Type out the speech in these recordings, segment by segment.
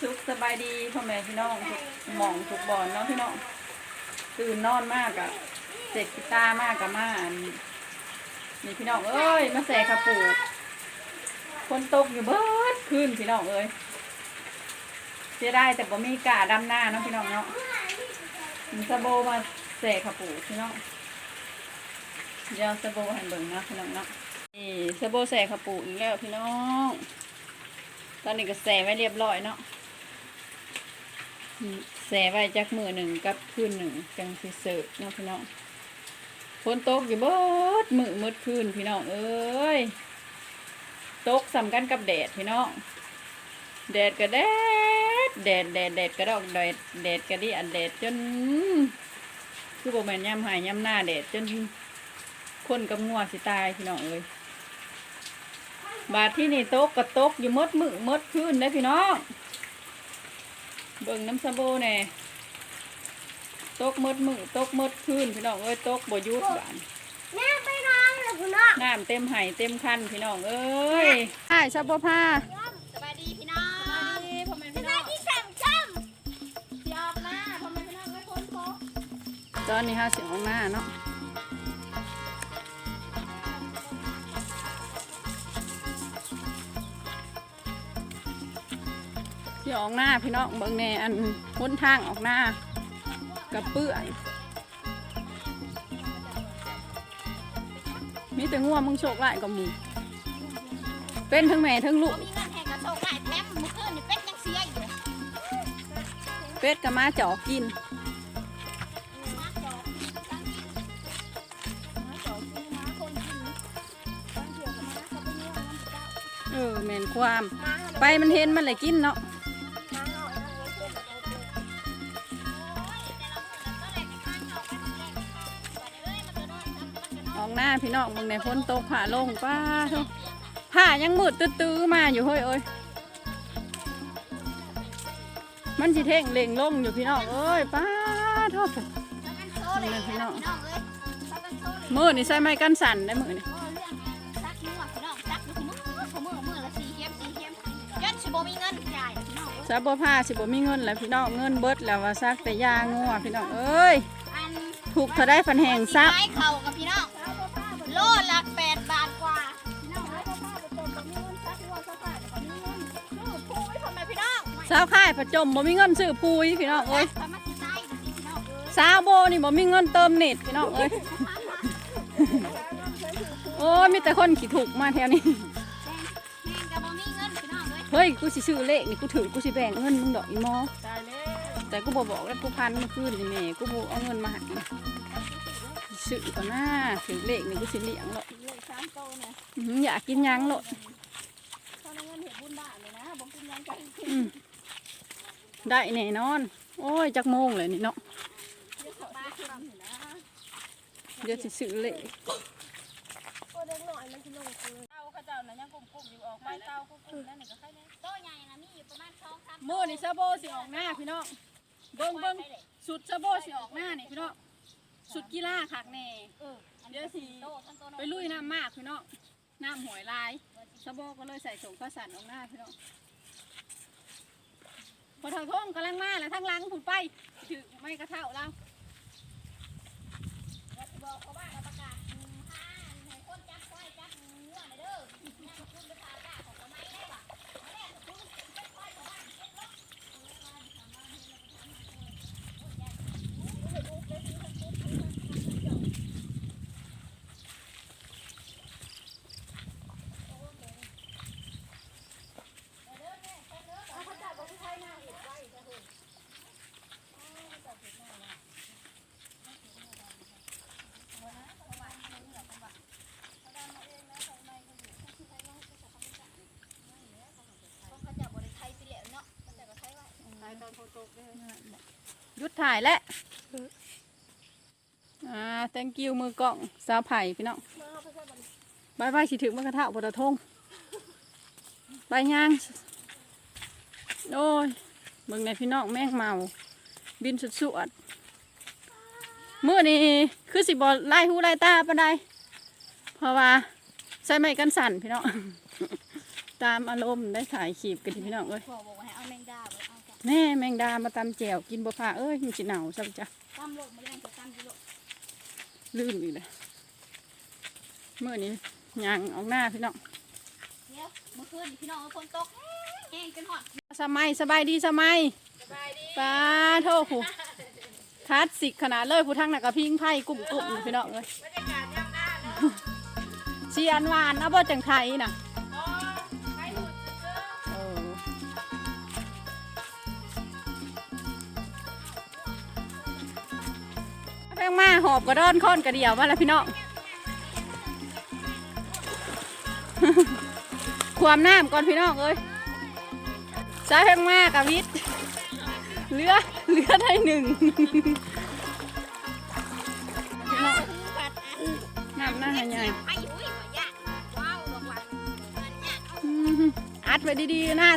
สุขสบายดีพ่อแม่พี่น้องทุกหมองทุกบอนเนาะพี่น้องตื่นนอนมากอะเสร็จกีตามากกับมาอันนี่พี่น้องเอ้ยมาแส่ขะปูคนตกอยู่เบิดคืนพี่น้องเอ้ยเสียได้แต่บ่มีกาดำหน้าเนาะพี่น้องเนาะมีสะโบมาแส่ขะปูพี่น้องเดี๋ยวสะโบให้เบิ่งนะพี่น้องเนาะนี่สะโบแส่ขะปูอีกแล้วพี่น้องตอนนี้ก็แส่ไว้เรียบร้อยเนาะ แส่ไว้จักมือหนึ่งกับคืนหนึ่งจังสิเสิร์ฟเนาะพี่น้องฝนตกอยู่เบิดมือมืดคืนพี่น้องเอ้ยตกสำกันกับแดดพี่น้องแดดก็แดดแดดแดดแดดก็ดอกแดดแดดก็ดิอันแดดจน คือโบแมนย่ำหายย่ำหน้าแดดจนคนกับงัวสิตายพี่น้องเอ้ยบาทที่นี่โต๊ะกับโต๊ะอยู่หมดมือหมดคืนได้พี่น้อง เบิ่งน้ำสะโบแน่โต๊ะหมดมือโต๊ะหมดคืนพี่น้องเอ้ยโต๊ะบ่หยุดบานแม่ไปน้องเลยคุณน้องน้ำเต็มไห่เต็มคันพี่น้องเอ้ยใช่สะโบผ้าสบายดีพี่น้องสวัสดีพ่อแม่สพี่น้บาอยงดีแซมจ้มที่ออกหน้าพ่อแม่พี่น้องไม่พ้นโต๊ะตอนนี้ห้าเสียงออกหน้า เนาะที่ออกหน้าพี่น้องเบิ่งแน่อันพ้นทางออกหน้ากับเปื่อยมีแต่งัวมึงโชคร้ายกับหมูเป็นทั้งแม่ทั้งลูกมีเงินแห่งกระโชกหลายแถมมื่อคืนนี่เป็ดยังเสียอยู่เป็ดกับมาเจาะกินมาจอกกินมาจอเที่ยวกับมาเขาไปเลี้ยงมันเจ้าเออแมนความ ไปมันเห็นมันเลยกินเนาะ ก็นออนอกหน้าพี่น้องมึงในพ้นตกผ่าลงป้าทุกผ้ายังมืดตื้อๆมาอยู่เฮ้ยเอ้ยมันสิเท่งเล่งลงอยู่พี่น้องเอ้ยป้าทุกถ้ากันโซ่เลยนะพี่น้องเอ้ยถ้ากันโซ่เลยมือนี่ใส่ไม้กันสั่นได้มือนี่โอ้เรื่องซักมือพี่น้องซักมือมือมือมือละสี่เข็มสี่เข็มยันสิบ่มีเงินจ่ายพี่น้องเอ้ยซาบัวผ้าสิบ่มีเงินแล้วพี่น้องเงินเบิดแล้วว่าซักแต่ยางัวพี่น้องเอ้ยอันถูกเธอได้ฟันแหงซักไม้เข่ากับ สาวค่ายประจมบ่มีเงินซื้อปุ๋ยพี่น้องเอ้ยทำมาสิได้พี่น้องเอ้ยสาวโบนี่บ่มีเงินเติมเน็ตพี่น้องเอ้ยโอ้ยมีแต่คนขี้ถูกมาแถวนี้เฮ้ยกูสิซื้อเลขนี่กูถือกูสิแบ่งเงินมึงดอกอีมอแต่กูบอกบอกแล้วกูพันเมื่อคืนนี่แม่กูบเอาเงินมาให้ซื้อก่อนหน้าถือเลขนี่กูสิเลี้ยงหรอกเลยเนื้อหืออยากกินยังหรอก ได้แน่นอน โอ้ยจักโมงเลยนี่เนาะเดี๋ยวเขาบ้าทำอยู่นะเดี๋ยวสิซื้อเลขโอ้เด็กหน่อยมันสิลงคือเต้าเขาเจ้าน่ะยังกุ้มๆอยู่ออกไปเต้ากุ้มๆนั่นนี่ก็ใครแน่โตใหญ่นะมีอยู่ประมาณ2 3มื้อนี่ซาโบสิออกหน้าพี่น้องเบิ่งเบิ่งสุดซาโบสิออกหน้านี่พี่น้องสุดกีฬาคักแน่เออเดี๋ยวสิโตทั้งโตน้อยไปลุยน้ำมากพี่น้องน้ำหวยลายสะโบก็เลยใส่ส่งข้าวสารออกหน้าพี่น้อง พอเถาท่งกำลังมาแล้วทั้งหลังผุดไปถือไม่กระเท่าเรา บอกเขาว่าเราประกาศห้าให้คนจับควายจับงัวเด้อเนี่ยคุณไปพาจ้าของเขาไม่ได้ป่ะมาแรกคุณจับควายของบ้านเก็บรถ เขาจะบริไทยไปแล้วเนาะเขาจะก็ไทยไว้ หยุดถ่ายแล้วอ่า thank you มือกล้องสาวไผ่พี่น้องบายบายสิถึงมือกระเท่าพอเถาท่งไปย่างโอ้ยเบิ่งในพี่น้องแม่งเมา บินสุดสวดๆมื่อนี้คือสิบอลไล่หูไล่ตาปานใดเพราะว่าใส่ไม้กันสั่นพี่น้อง ตามอารมณ์ได้ถ่ายขีบกันทีพี่น้องเอ้ยบอกว่าให้เอาแมงดาบ่เอา แน่แมงดามาตำแจวกินบ่พาเอ้ยมันสิหนาวซักจ้ะตำโลดมาแรงจะตำกิโลลื่นอีกเลยเมื่อนี้ยางออกหน้าพี่น้องเดี๋ยวเมื่อคืนนี่พี่น้องเอาฝนตกแห้งจนหอดสมัยสบายดีสมัยสบายดีป้าโทษผู้คลาสสิกขนาดเลยผู้ทั้งนักกระพิงไพ่กลุ่มกลุ่มๆพี่น้องเอ้ยบรรยากาศย่ำหน้าเนาะเชียนหวานเอาบ่จังไทยน่ะ งมาหอบกระดอนค้อนกระเดียวมาแล้วพี่น้องความน้ำก่อนพี่น้องเอ้ยใช้แพงมากกับวิทเลือเลือได้หนึ่งน้องปัดอันน้ำหน้าใหญ่ไอ้หุ้ยหัวย่าว้ดอกหวานเงินเนี่อัดไว้ดีๆนะ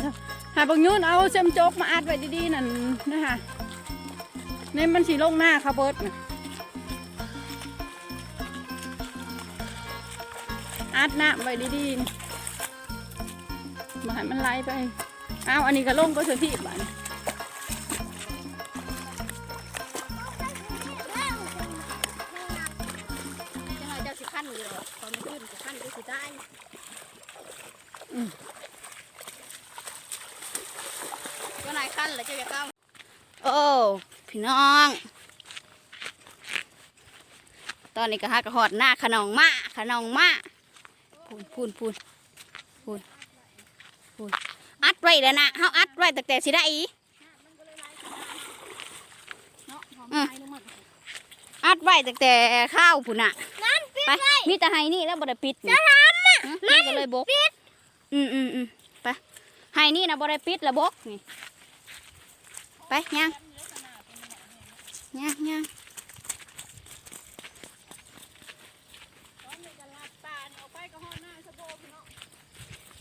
หาบางยุ่นเอาเซมโจกมาอัดไว้ดีๆนั่นนะคะนี่มันสีลงหน้าเขาเบิดนะ อัดน้ำไว้ดีๆมาให้มันไหลไปเอาวอันนี้ก็ลงก็เสือที่บ้านจันก็นายขั้นแล้วเจ้าอย่าก้าวโอ้พี่น้อง ตอนนี้ก็ฮักหอดหน้าขนองมาขนองมา พูนพูนพูนพูนพูนอัดไว้แล้วนะเฮาอัดไว้ตั้งแต่สิได้อีอืมอัดไว้ตั้งแต่ข้าวพุ่นน่ะไปมีแต่ไห้นี่แล้วบ่ได้ปิดจะทำน่ะมันก็เลยบกอืมอืมอืมไปไห้นี่นะบ่ได้ปิดแล้วบกนี่ไปย่างย่างย่าง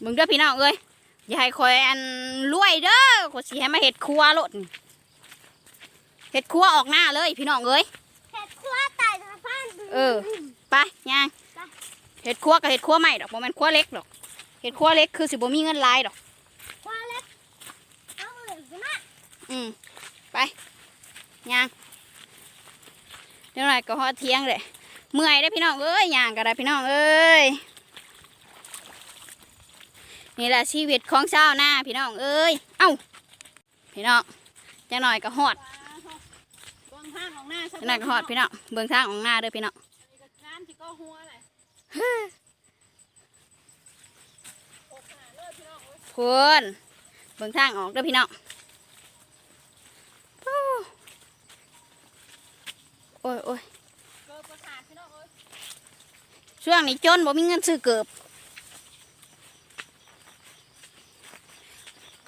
มึงเด้อพี่น้องเอ้ยอย่าให้คอยอันรวยเด้อขอยสิให้มาเห็ดครัวโลดนี่เห็ดครัวออกหน้าเลยพี่น้องเอ้ยเห็ดครัวไต่สะพานเออไปย่างเห็ดครัวกับเห็ดครัวใหม่ดอกบ่แม่นครัวเล็กดอกเห็ดครัวเล็กคือสิบ่มีเงินหลายดอกครัวเล็กเอาอื่นนะอืมไปย่างเดี๋ยวหน่อยก็ฮอดเที่ยงเลยเมื่อยได้อพี่น้องเอ้ยย่างก็ได้พี่น้องเอ้ย นี่แหละชีวิตของชาวนาพี่น้องเอ้ยเอ้าพี่น้องจังหน่อยก็ฮอดเบื้องข้างของหน้าจังหน่อยก็ฮอดพี่น้องเบิ่งทางของหน้าเด้อพี่น้องน้ำที่ก็หัวเลยพูนเบิ่งทางออกเด้อพี่น้องโอ้ยโอ้ยเกิดประสาทพี่น้องเอ้ยช่วงนี้จนบ่มีเงินซื้อเกือบ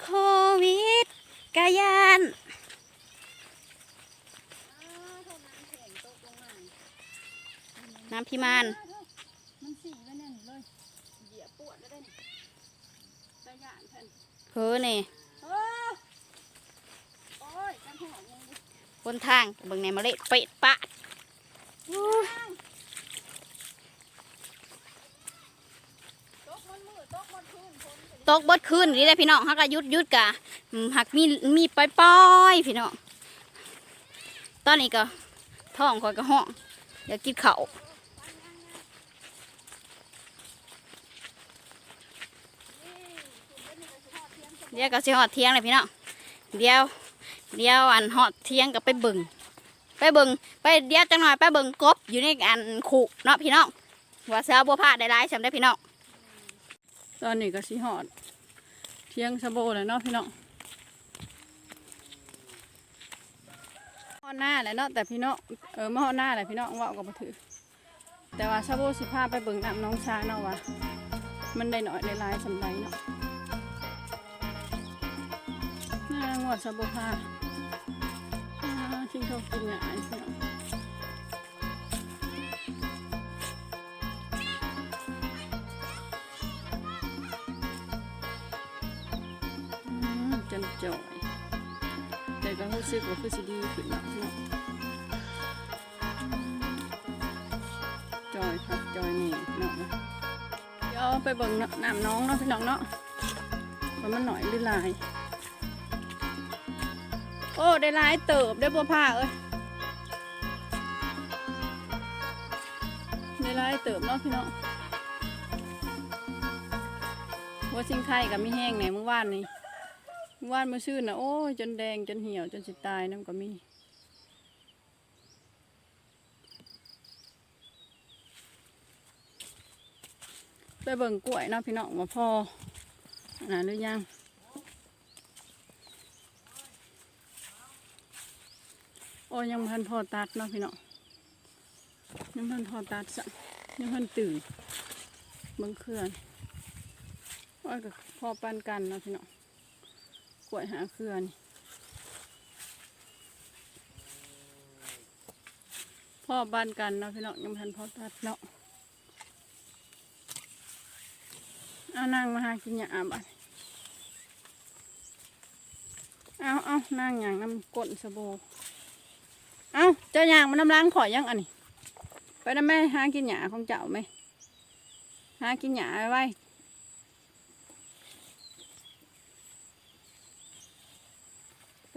โค วิดกายันน้ำพิมานมันสีไว้แน่นเลยเหยียบปวดแล้วได้นี่ตะยานแผ่นเฮ้อนี่โอ้ยกันหัวยังบนทางเบิ่งในเมล็ดเป็ดปะ ตกมันมือตกมันคืนฝน ตกเบดคืนนี่แหละพี่น้องฮักกะยุดยุดกะหักมีมีปล่อยๆพี่น้องตอนนี้ก็ท้องคอยก็ห้องอยากกินข้าเดี๋ยวก็สิหอดเที่ยงเลยพี่น้องเดี๋ยวเดี๋ยวอันหอดเที่ยงก็ไปบิ่งไปบิ่งไปเดี๋ยวจังหน่อยไปบิ่งกบอยู่ในอันขู่เนาะพี่น้องว่าเสือบัวผ้าได้ร้ายสำได้พี่น้อง ตอนนี้ก็สิหอด เที่ยงสะโบเลยเนาะพี่น้องหอหน้าแหละเนาะแต่พี่น้องเออมาหอหน้าแหละพี่น้องว่าเอากับมาถือ แต่ว่าสะโบสิพาไปเบิ่งน้ำน้องชาเนาะว่ามันได้หน่อยได้ลายสำไรเนาะน่างวดสะโบพาอ่าชิงเขากินหยาพี่น้อง มจนจ่อยแต่ก็รู้สึกว่าคือสิดีขึ้นแล้วเนาะจอยครับจอยนี่เนาะเดี๋ยวไปเบิ่งน้ำน้องเนาะพี่น้องเนาะมันมันหน่อยหรือหลาย โอ้ได้ลายเติบได้บัวผ้าเอ้ยได้ลายเติบเนาะพี่น้องวัวชิงไข่กับมีแห้งไหนเมื่อวานนี่ ว่านมาชื่นนะโอ้ยจนแดงจนเหี่ยวจนสิตายน้ำก็มีไปเบิ่งกล้วยนะพี่น้องว่าพออันนั้นหรือยังโอ้ยังบ่ทันพอตัดเนาะพี่น้องยังบ่ทันพอตัดสักยังบ่ทันตื่นเบิ่งเคลื่อนโอ้ยก็พอปานกันเนาะพี่น้อง กล้วยหาเคลื่อนพ่อบ้านกันเนาะพี่น้องยังทันพอตัดเนาะเอานั่งมาหากินหยาบัดเอาเอานั่งอย่างน้ำก้นสะโบเอาเจ้าอย่างมันน้ำล้างข่อยยังอันนี้ไปนะแม่หากินหยาของเจ้าไหมหากินหยาไว้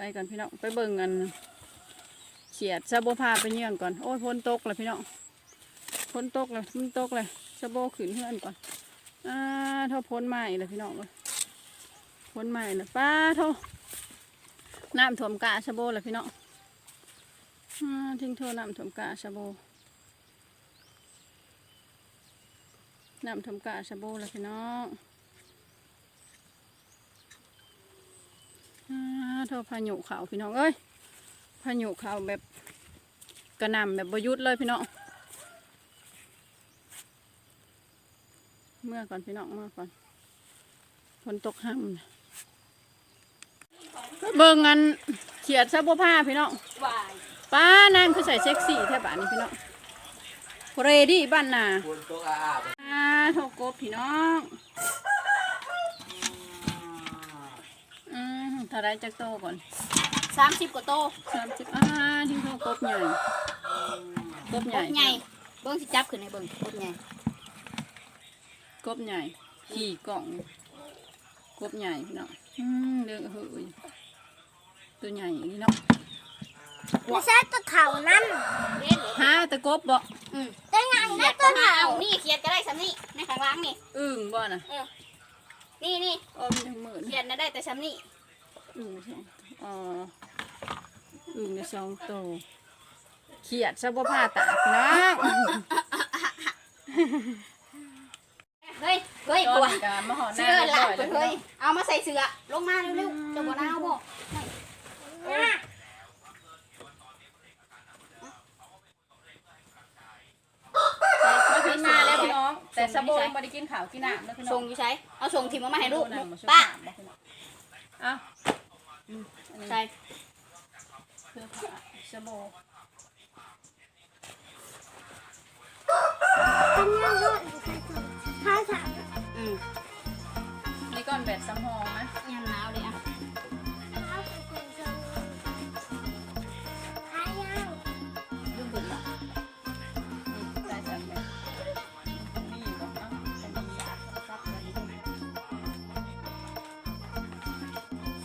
ไปก่อนพี่น้องไปเบิ่งกันเฉียดสะโบพาไปเยื่องก่อนโอ้ยฝนตกเลยพี่น้องฝนตกเลยฝนตกเลยสะโบขืนเพื่อนก่อนอ่าเท่าพ้นใหม่เลยพี่น้องเลยพ้นใหม่เลยป้าเท่าน้ำถ่วมกะชะโบเลยพี่น้องทิ้งโทษน้ำถ่วมกะชะโบน้ำถ่วมกะชะโบเลยพี่น้องอ่า เท่าพายุเขาพี่น้องเอ้ยพายุเขาแบบกระหน่ำแบบบหยุดเลยพี่น้องเมื่อก่อนพี่น้องเมื่อก่อนฝนตกห้ำน่ะเบิ่งอันเขียดซาบัวผ้าพี่น้องวายป้านางคือใส่เซ็กซี่แทบบ้านนี้พี่น้องเรดี้บ้านนาคุณตัวอาอาบอ่าโทกบพี่น้องอื มถ้าได้จักโตก่อนสามสิบกว่าโตสามสิบอ่าที่โทกบใหญ่กบใหกญ่บใหญ่เบิ้งสิจับขึ้นในเบิ้งกบใหญ่กบใหญ่ขี่กล่องกบใหญ่พี่น้องอืมเรื่องเฮ้ยตัวใหญ่อย่างนี้เนาะไม่ใช่ตัวเข่านั่นเล่นเลยหาตะกบบ่อืมตัวใหญ่เขีนะยดตัก็วมาเข่าเอานี่เขียดก็ได้ซ้ำนี่ในข้างล่างนี่อึ่งบ่น่ะนี่นี่อ้อมยังหมื่นเขียดน่ะได้แต่ซ้ำนี่ อึ่งสองอ๋ออึ่งสองตัวเขียดซะบ่ผ้าตากนะเฮ้ยเฮ้ยกลัวเสื้อหลักอยไปแล้วเฮ้ยเอามาใส่เสื้อลงมาเร็วๆจะบ่นาวบ่มาถึงมาแล้วพี่น้องแต่สบยังบ่ได้กินข้าวกินน้ำแล้วพี่น้องส่งอยู่ใช้เอาส่งทิมมาให้ลูกป้าเอา ใช่เสื้อผ้าสะโบเป็นเรื่องด้วยข้าวสารอืมนี่ก่อนแบตสำหองนะยามหนาวเลยอะข้าวเป็นคนชมข้าวยาวดูบุญละใส่สันแบบนี่ก่อนเนาะเป็นน้ำยาซับเลย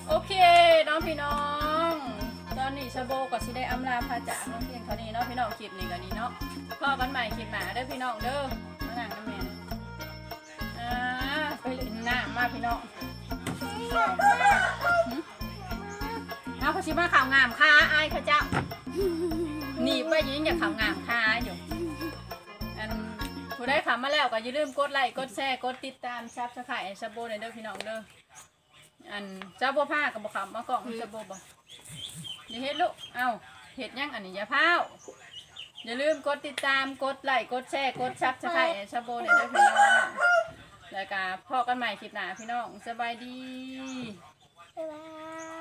โอเค องพี่น้อง ตอนนี้ชาโบก็สิได้อำลาพาจากน้องเพียงเท่านี้เนาะพี่น้องคลิปนี้กันนี้เนาะพอกันใหม่คลิปหน้าเด้อพี่น้องเด้อมานั่งน้ำแม่นอ่าไปเล่นน้ำมาพี่น้องเอาเขาชิมาข่าวงามค่ะอายเขาเจ้าหนีไปยิงอย่าข่าวงามค่ะอยู่อันผู้ได้ขำมาแล้วก็อย่าลืมกดไลค์กดแชร์กดติดตามซับสไครต์ซับโบในเด้อพี่น้องเด้อ อันเจ้าบัวผ้ากับบัวขำมากล่องเจ้าบัวบ่อย่าเฮ็ดลูกเอ้าเฮ็ดยังอันนี้อย่าพาวอย่าลืมกดติดตามกดไลค์กดแชร์กดซับสไครต์ซับโบในเด้อพี่น้องแล้วก็พอกันใหม่คลิปหน้าพี่น้องสบายดี บ๊ายบาย